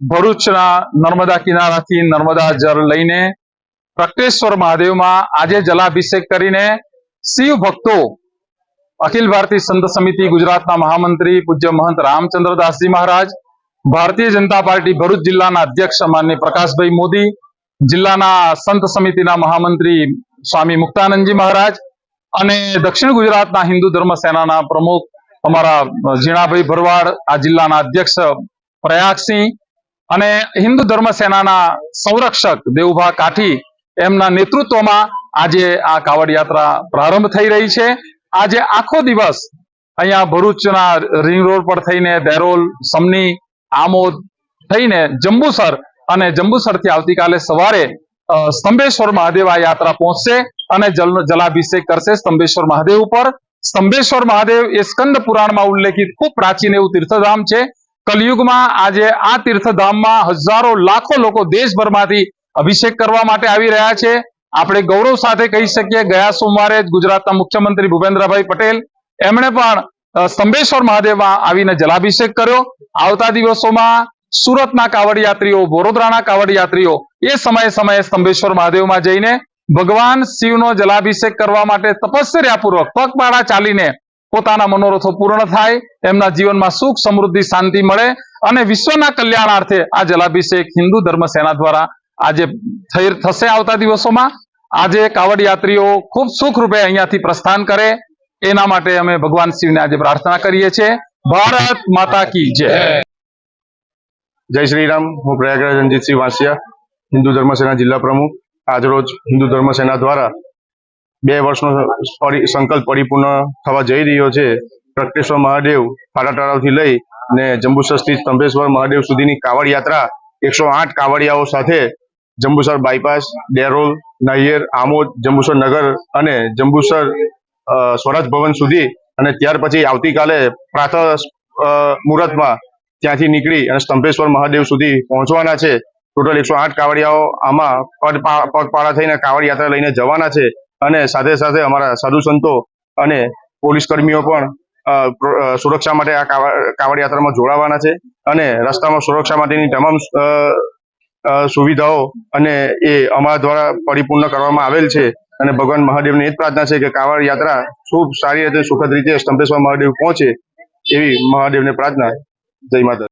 ભરૂચના નર્મદા કિનારાથી નર્મદા જળ લઈને પ્રકટેશ્વર મહાદેવમાં આજે જલાભિષેક કરીને શિવ ભક્તો અખિલ ભારતીય સંત સમિતિ, ગુજરાતના મહામંત્રી પૂજ્ય મહંત રામચંદ્રદાસજી મહારાજ, ભારતીય જનતા પાર્ટી ભરૂચ જિલ્લાના અધ્યક્ષ માન્ય પ્રકાશભાઈ મોદી, જિલ્લાના સંત સમિતિના મહામંત્રી સ્વામી મુક્તાનંદજી મહારાજ અને દક્ષિણ ગુજરાતના હિન્દુ ધર્મ સેનાના પ્રમુખ અમારા ઝીણાભાઈ ભરવાડ, આ જિલ્લાના અધ્યક્ષ પ્રયાગસિંહ અને હિન્દુ ધર્મ સેનાના સંરક્ષક દેવુભા કાઠી એમના નેતૃત્વમાં આજે આ કાવડ યાત્રા પ્રારંભ થઈ રહી છે. આજે આખો દિવસ અહીંયા ભરૂચના રિંગ રોડ પર થઈને, દેરોલ, સમની, આમોદ થઈને જંબુસર અને જંબુસરથી આવતીકાલે સવારે સ્તંભેશ્વર મહાદેવ આ યાત્રા પહોંચશે અને જલ, જલાભિષેક કરશે સ્તંભેશ્વર મહાદેવ ઉપર. સ્તંભેશ્વર મહાદેવ એ સ્કંદ પુરાણમાં ઉલ્લેખિત ખૂબ પ્રાચીન એવું તીર્થધામ છે. કલયુગમાં આજે આ તીર્થધામમાં હજારો લાખો લોકો દેશભરમાંથી અભિષેક કરવા માટે આવી રહ્યા છે. આપણે ગૌરવ સાથે કહી શકીએ, ગયા સોમવારે ગુજરાતના મુખ્યમંત્રી ભૂપેન્દ્રભાઈ પટેલ એમણે પણ સ્તંભેશ્વર મહાદેવમાં આવીને જલાભિષેક કર્યો. આવતા દિવસોમાં સુરતના કાવડ યાત્રીઓ વડોદરાના કાવડ યાત્રીઓ એ સમયે સમયે સ્તંભેશ્વર મહાદેવમાં જઈને ભગવાન શિવનો જલાભિષેક કરવા માટે તપસ્યા પગપાળા ચાલીને પોતાના મનોરથો પૂર્ણ થાય, એમના જીવનમાં સુખ, સમૃદ્ધિ, શાંતિ મળે અને વિશ્વના કલ્યાણાર્થે આ જલાભિષેક હિન્દુ ધર્મ સેના દ્વારા આજે થશે આવતા દિવસોમાં. આજે કાવડ યાત્રીઓ ખૂબ સુખરૂપે અહીંયાથી પ્રસ્થાન કરે. એના માટે અમે ભગવાન શિવને આજે પ્રાર્થના કરીએ છીએ. ભારત માતા કી જય. જય શ્રી રામ હું પ્રયાગરાજ રણજીતસિંહ વાસિયા, હિન્દુ ધર્મ સેના જિલ્લા પ્રમુખ. આજરોજ હિન્દુ ધર્મ સેના દ્વારા બે વર્ષનો સંકલ્પ પરિપૂર્ણ થવા જઈ રહ્યો છે. પ્રકટેશ્વર મહાદેવ ફાટા તળાવથી લઈ ને જંબુસર સ્થિત સ્તંભેશ્વર મહાદેવ સુધીની કાવડ યાત્રા એકસો આઠ કાવડિયાઓ સાથે જંબુસર બાયપાસ, ડેરોલ, નાહિયેર, આમોદ, જંબુસર નગર અને જંબુસર સ્વરાજ ભવન સુધી અને ત્યાર પછી આવતીકાલે પ્રાતઃ મુહૂર્તમાં ત્યાંથી નીકળી અને સ્તંભેશ્વર મહાદેવ સુધી પહોંચવાના છે. ટોટલ એકસો આઠ કાવડિયાઓ આમાં પગપા- પગપાળા થઈને કાવડ યાત્રા લઈને જવાના છે. અને સાથે સાથે અમારા સાધુ સંતો અને પોલીસ કર્મીઓ પણ સુરક્ષા માટે આ કાવડ યાત્રામાં જોડાવાના છે અને રસ્તામાં સુરક્ષા માટેની તમામ સુવિધાઓ અને એ અમારા દ્વારા પરિપૂર્ણ કરવામાં આવેલ છે. અને ભગવાન મહાદેવની એ જ પ્રાર્થના છે કે કાવડ યાત્રા ખૂબ સારી રીતે સુખદ રીતે સ્તંભેશ્વર મહાદેવ પહોંચે એવી મહાદેવને પ્રાર્થના. જય માતા